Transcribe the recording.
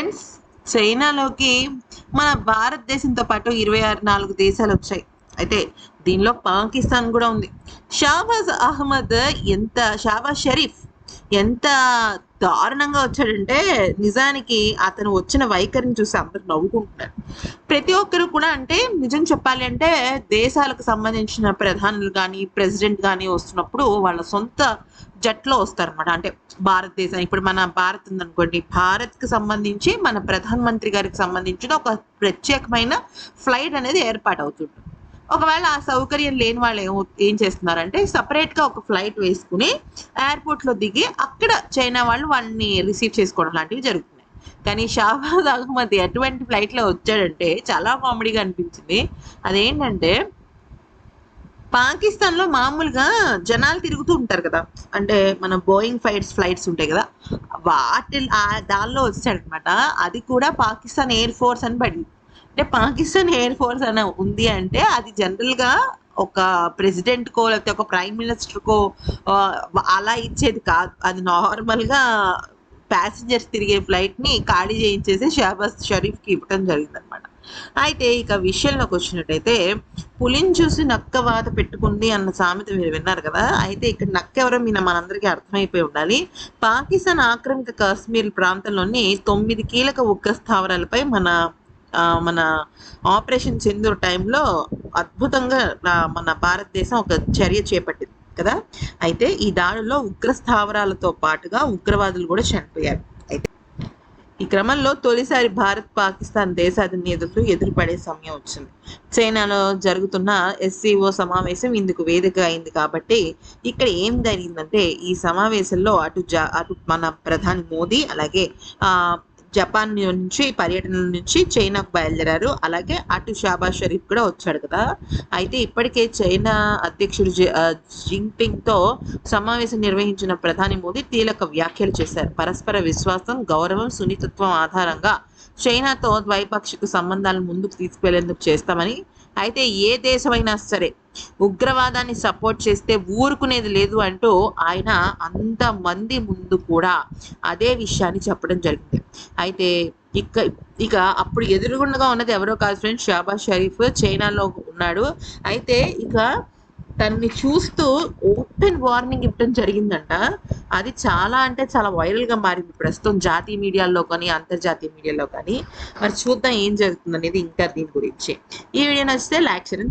Friends చైనాలోకి మన భారతదేశంతో పాటు ఇరవై ఆరు నాలుగు దేశాలు వచ్చాయి. అయితే దీనిలో పాకిస్తాన్ కూడా ఉంది. షాబాజ్ అహ్మద్ ఎంత షాబాజ్ షరీఫ్ ఎంత దారుణంగా వచ్చాడంటే నిజానికి అతను వచ్చిన వైఖరిని చూసి అందరు నవ్వుకుంటున్నారు. ప్రతి ఒక్కరు కూడా అంటే నిజం చెప్పాలి అంటే దేశాలకు సంబంధించిన ప్రధానులు కానీ ప్రెసిడెంట్ కానీ వస్తున్నప్పుడు వాళ్ళ సొంత జట్లో వస్తారనమాట అంటే భారతదేశం ఇప్పుడు మన భారత్ ఉందనుకోండి భారత్కి సంబంధించి మన ప్రధానమంత్రి గారికి సంబంధించిన ఒక ప్రత్యేకమైన ఫ్లైట్ అనేది ఏర్పాటు అవుతుంది ఒకవేళ ఆ సౌకర్యం లేని వాళ్ళు ఏం ఏం చేస్తున్నారంటే సపరేట్గా ఒక ఫ్లైట్ వేసుకుని ఎయిర్పోర్ట్లో దిగి అక్కడ చైనా వాళ్ళు వాళ్ళని రిసీవ్ చేసుకోవడం లాంటివి జరుగుతున్నాయి. కానీ షాబాద్ అహ్మద్ ఎటువంటి ఫ్లైట్లో వచ్చాడంటే చాలా కామెడీగా అనిపించింది. అదేంటంటే పాకిస్తాన్లో మామూలుగా జనాలు తిరుగుతూ ఉంటారు కదా. అంటే మన బోయింగ్ ఫ్లైట్స్ ఫ్లైట్స్ ఉంటాయి కదా. వాటి దానిలో వచ్చాడనమాట. అది కూడా పాకిస్తాన్ ఎయిర్ ఫోర్స్ అని పడింది. అంటే పాకిస్తాన్ ఎయిర్ ఫోర్స్ అని ఉంది అంటే అది జనరల్గా ఒక ప్రెసిడెంట్కో లేకపోతే ఒక ప్రైమ్ మినిస్టర్కో అలా ఇచ్చేది కాదు. అది నార్మల్గా ప్యాసింజర్స్ తిరిగే ఫ్లైట్ని ఖాళీ చేయించేసి షహబాజ్ షరీఫ్కి ఇవ్వడం జరిగిందనమాట అయితే ఇక విషయంలోకి వచ్చినట్టయితే పులిని చూసి నక్క వాత పెట్టుకుంది అన్న సామెత మీరు విన్నారు కదా. అయితే ఇక్కడ నక్క ఎవరో మీ మనందరికీ అర్థమైపోయి ఉండాలి. పాకిస్తాన్ ఆక్రమిత కాశ్మీర్ ప్రాంతంలోని తొమ్మిది కీలక ఉగ్ర స్థావరాలపై మన మన ఆపరేషన్ సింధూర్ టైంలో అద్భుతంగా మన భారతదేశం ఒక చర్య చేపట్టింది కదా? అయితే ఈ దాడుల్లో ఉగ్ర స్థావరాలతో పాటుగా ఉగ్రవాదులు కూడా చనిపోయారు. అయితే ఈ క్రమంలో తొలిసారి భారత్ పాకిస్తాన్ దేశాధినేతలు ఎదురుపడే సమయం వచ్చింది. చైనాలో జరుగుతున్న ఎస్సీఓ సమావేశం ఇందుకు వేదిక అయింది కాబట్టి ఇక్కడ ఏం జరిగిందంటే ఈ సమావేశంలో అటు జా అటు మన ప్రధాని మోదీ అలాగే ఆ జపాన్ నుంచి పర్యటన నుంచి చైనాకు బయలుదేరారు. అలాగే అటు షాబాజ్ షరీఫ్ కూడా వచ్చాడు కదా. అయితే ఇప్పటికే చైనా అధ్యక్షుడు జి- జింగ్పింగ్తో సమావేశం నిర్వహించిన ప్రధాని మోదీ కీలక వ్యాఖ్యలు చేశారు. పరస్పర విశ్వాసం గౌరవం సున్నితత్వం ఆధారంగా చైనాతో ద్వైపాక్షిక సంబంధాలను ముందుకు తీసుకువెళ్ళేందుకు చేస్తామని. అయితే ఏ దేశమైనా సరే ఉగ్రవాదాన్ని సపోర్ట్ చేస్తే ఊరుకునేది లేదు అంటూ ఆయన అంతమంది ముందు కూడా అదే విషయాన్ని చెప్పడం జరిగింది. అయితే ఇక ఇక అప్పుడు ఎదురుగుండగా ఉన్నది ఎవరో కాదు ఫ్రెండ్స్ షాబాజ్ షరీఫ్ చైనాలో ఉన్నాడు. అయితే ఇక తనని చూస్తూ ఓపెన్ వార్నింగ్ ఇవ్వడం జరిగిందంట. అది చాలా అంటే చాలా వైరల్గా మారింది ప్రస్తుతం జాతీయ మీడియాలో కానీ అంతర్జాతీయ మీడియాలో కానీ. మరి చూద్దాం ఏం జరుగుతుంది అనేది ఇంకా దీని గురించి. ఈ వీడియో నచ్చితే లైక్ చేయండి